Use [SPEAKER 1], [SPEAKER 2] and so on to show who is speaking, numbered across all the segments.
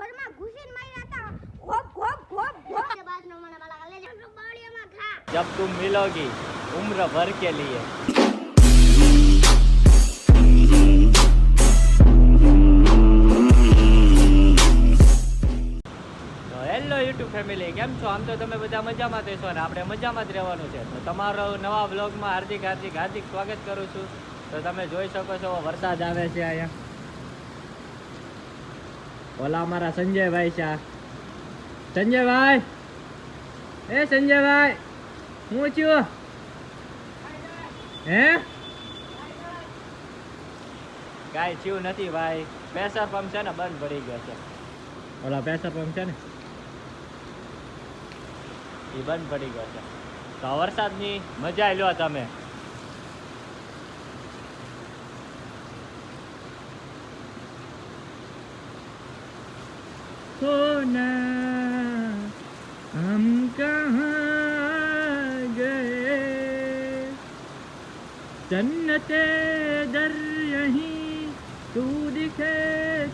[SPEAKER 1] ઘોરમાં ઘૂસીને માર્યા હતા. ઘોપ ઘોપ ઘોપ ઘોપ. કે બાસ નો મને બાલા લે બાવળીમાં ખા
[SPEAKER 2] જબ તું મિલોગી ઉમ્ર ભર કે લીએ. ફેમિલી કેમ છો? આમ તો તમે બધા મજામાં જ છો અને આપણે મજામાં જ રહેવાનું છે. તો તમારો નવા બ્લોગમાં હાર્દિક હાર્દિક હાર્દિક સ્વાગત કરું છું. તો તમે જોઈ શકો છો વરસાદ આવે છે અહીંયા. ઓલા અમારા સંજયભાઈ છે સંજયભાઈ! એ સંજયભાઈ હું છું? હે? કાંઈ થયું નથી ભાઈ. પ્રેશર પંપ છે ને બંધ પડી ગયો છે. ઓલા પ્રેશર પંપ છે ને? એ બંધ પડી ગયો છે. તો વરસાદની મજા લો તમે. सोना हम कहाँ गए जन्नते दर यहीं तू दिखे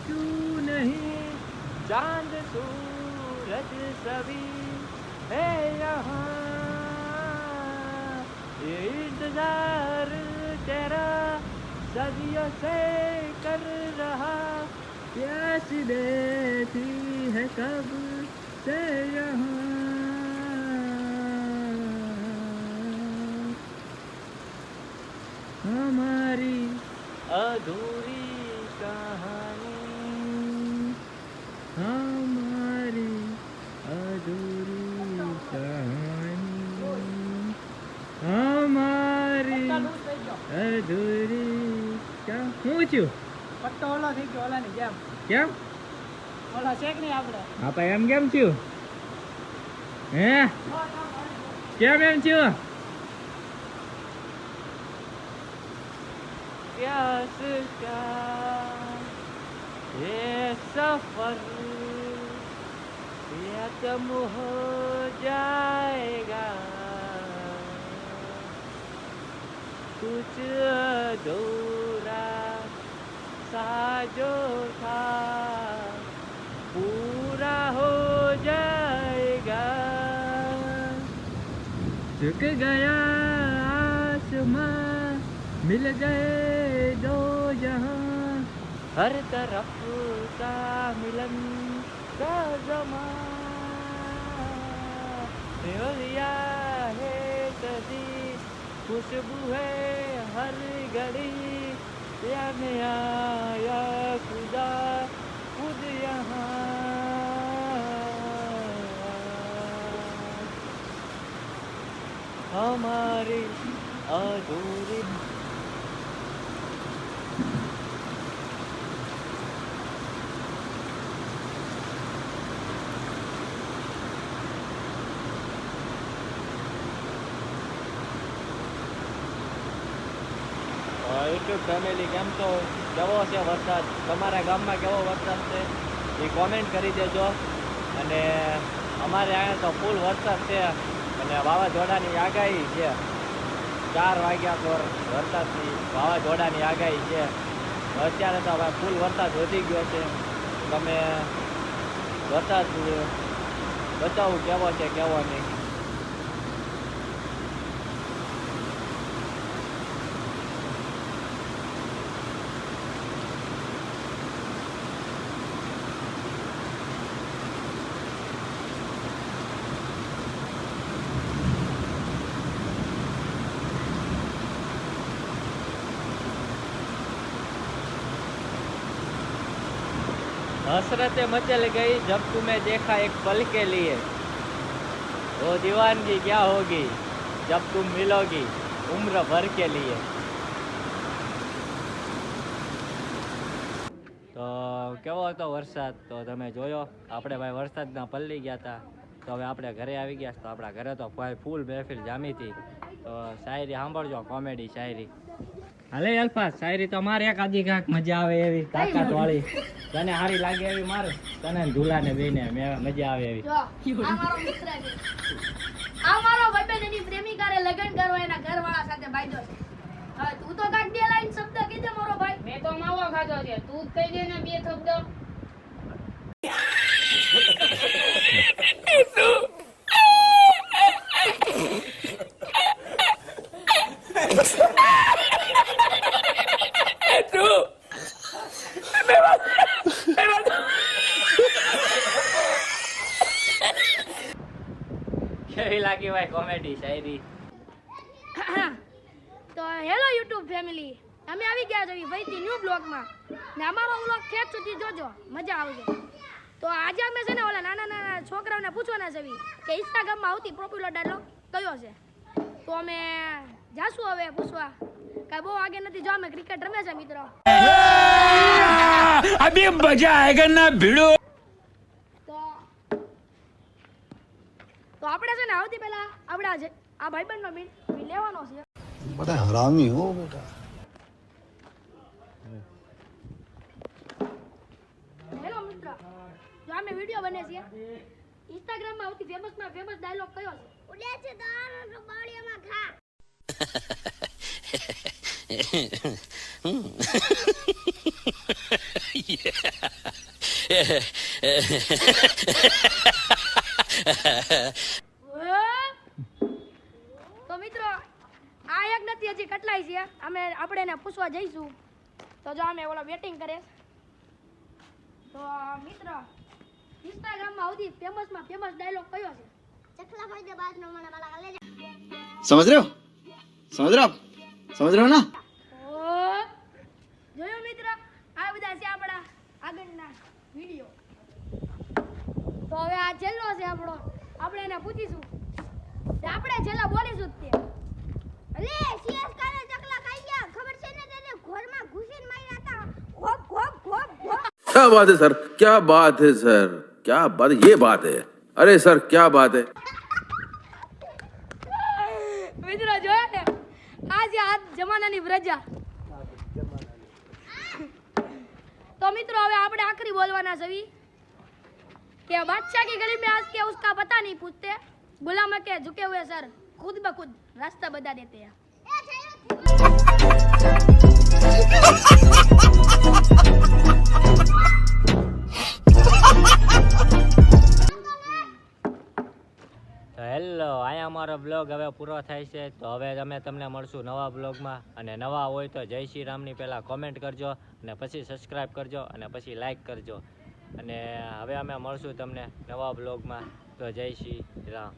[SPEAKER 2] क्यों नहीं चांद सूरज सभी है यहाँ ये इंतजार तेरा सदियों से कर रहा प्यास देती है कब से यहाँ हमारी अधूरी कहानी हमारी अधूरी कहानी हमारी અધૂરી ક્યાં હું છું
[SPEAKER 3] પટ્ટો ઓલો થઈ ગયો ઓલાની જેમ
[SPEAKER 2] કેમ
[SPEAKER 3] ઓલા શેક નહીં આપણે
[SPEAKER 2] આપા એમ કેમ છું હે કેમ એમ છું प्यास का ये सफर खत्म हो जाएगा कुछ अधूरा सा जो था, पूरा हो जाएगा। झुक गया आसमां, मिल गए दो जहाँ। हर तरफ़ का मिलन का जमां है कदी खुशबू है हर घड़ी। या नया या खुदा खुद यहाँ हमारी अधूरी યુટ્યુબ ફેમિલી કેમ છો? કેવો છે વરસાદ? તમારા ગામમાં કેવો વરસાદ છે? એ કોમેન્ટ કરી દેજો. અને અમારે અહીંયા તો ફૂલ વરસાદ છે. અને વાવાઝોડાની આગાહી છે. ચાર વાગ્યા પર વરસાદની વાવાઝોડાની આગાહી છે. અત્યારે તો હવે ફૂલ વરસાદ વધી ગયો છે. તમે વરસાદ બચાવું કેવો છે, કેવો નહીં? હસરતે મચલ ગઈ જબ તુમે દેખા એક પલ કે લીએ। વો દીવાનગી, ક્યાં હોગી? જબ તુમ મિલોગી, ઉમ્ર ભર કે લીએ। તો કેવો હતો વરસાદ? તો તમે જોયો? આપણે ભાઈ વરસાદના પલ્લી ગયા હતા તો હવે આપણે ઘરે આવી ગયા તો આપણા ઘરે તો ફૂલ મહેફિલ જામી હતી। તો શાયરી સાંભળજો, કોમેડી શાયરી। હાલે અલ્ફા શાયરી તો મારે એક આદી કાંક મજા આવે એવી તાકાત વાળી તને હારી લાગે એવી મારે? તને ધૂલા ને બેને મજા આવે એવી.
[SPEAKER 1] આ મારો ભાઈ છે. એની મારો ભાઈબંધ લગ્ન કરવા એના ઘરવાળા સાથે બાયદો છે. તું તો કાંક બે લાઈન શબ્દ કીધે મારો ભાઈ.
[SPEAKER 3] મેં તો માવો ખાધો છે. તું કહી દે ને બે શબ્દ. ¡Tú! ¡Me vas! ¡Me vas!
[SPEAKER 2] કેવી લાગી ભાઈ કોમેડી શાયરી
[SPEAKER 1] તો હેલો યુટ્યુબ ફેમિલી. અમે આવી ગયા છો ભાઈથી ન્યૂ બ્લોગમાં ને અમારો બ્લોગ ઠેઠ સુધી જોજો. મજા આવજો. તો આજે અમે છે ને ઓલા નાના નાના છોકરાઓને પૂછવાના છે કે ઇન્સ્ટાગ્રામમાં આવતી પોપ્યુલર ડાયલોગ કયો છે? તો અમે જાશું હવે પૂછવા. કઈ બહુ આગે નથી જો અમે ક્રિકેટ રમે છે મિત્રો.
[SPEAKER 4] અભી મજા આયેગા ના ભીડો?
[SPEAKER 1] તો તો આપણે છે ને આવતી પહેલા આપણે આજે આ ભાઈબંધનો બિલ લેવાનો છે.
[SPEAKER 5] બધા હરામી હો બેટા.
[SPEAKER 1] હેલો મિત્ર જો અમે વિડિયો બને છે ઇન્સ્ટાગ્રામમાં આવતી ફેમસમાં ફેમસ ડાયલોગ કયો છે? ઉડે છે દાર બાળીમાં ખા. તો મિત્રો આ એક નથી હજી કટલાય છે? અમે આપણે એને પૂછવા જઈશું. તો જો અમે ઓલા વેટિંગ કરે. તો મિત્ર ઇન્સ્ટાગ્રામમાં સૌથી ફેમસમાં ફેમસ ડાયલોગ કયો છે? ચખલા ભાઈ દે બાદ નો મને વાલા લે.
[SPEAKER 5] સમજ રહ્યો? સમજ રહ્યો? रहे हो आप समझ रहे हो ना
[SPEAKER 1] ઓ જોયો મિત્ર આ બધા છે આપણા આગળના વિડિયો તો હવે આ છેલ્લો છે આપણો આપણે એને પૂછીશું તે આપણે છેલ્લા બોલીશું જ તે અલે સીએસ કાલે ચકલા ખાઈ ગયા ખબર છે ને તેને ઘરમાં ઘૂસીને માર્યા હતા ખોપ ખોપ ખોપ ખોપ
[SPEAKER 6] क्या बात है सर क्या बात है सर क्या बात ये बात है अरे सर क्या बात है
[SPEAKER 1] મિત્રો જોયા ને આ છે આ જમાનાની પ્રજા તો મિત્રો હવે આપણે આખરી બોલવાના છે કે બાદશાહ की गली में आज के उसका पता नहीं पूछते गुलाम के झुके हुए सर खुद ब खुद रास्ता बता देते हैं
[SPEAKER 2] તો હેલો, અહીંયા અમારો બ્લોગ હવે પૂરો થાય છે. તો હવે અમે તમને મળશું નવા બ્લોગમાં અને નવા હોય તો જય શ્રી રામની પહેલાં કોમેન્ટ કરજો અને પછી સબસ્ક્રાઈબ કરજો અને પછી લાઇક કરજો. અને હવે અમે મળશું તમને નવા બ્લોગમાં તો જય શ્રી રામ.